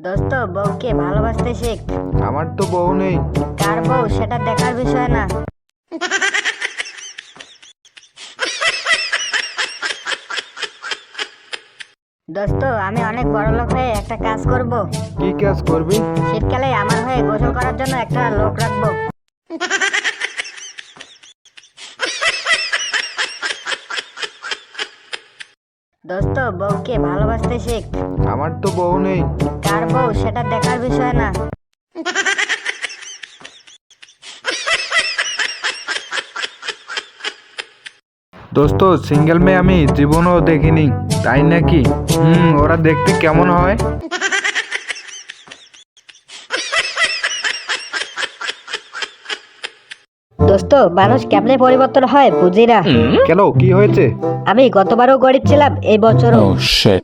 দোস্ত বউকে ভালোবাসতে শেখ। আমার তো বউ নেই। কার বউ সেটা দেখার বিষয় না। দোস্ত আমি অনেক বড় লোক হয়ে একটা কাজ করব। কি কাজ করবি? শীতকালে আমার হয়ে গোসল করার জন্য একটা লোক রাখব। দোস্ত বউকে ভালোবাসতে শেখ। আমার তো বউ নেই। কার বউ সেটা দেখার বিষয় না। দোস্ত সিঙ্গেল মেয়ে আমি জীবনও দেখিনি। তাই নাকি? হুম ওরা দেখতে কেমন হয়? দোস্ত মানুষ কেমনে পরিবর্তন হয় বুঝি না কেন? কি হয়েছে? আমি গতবারও গরিব ছিলাম এই বছরও। Oh shit.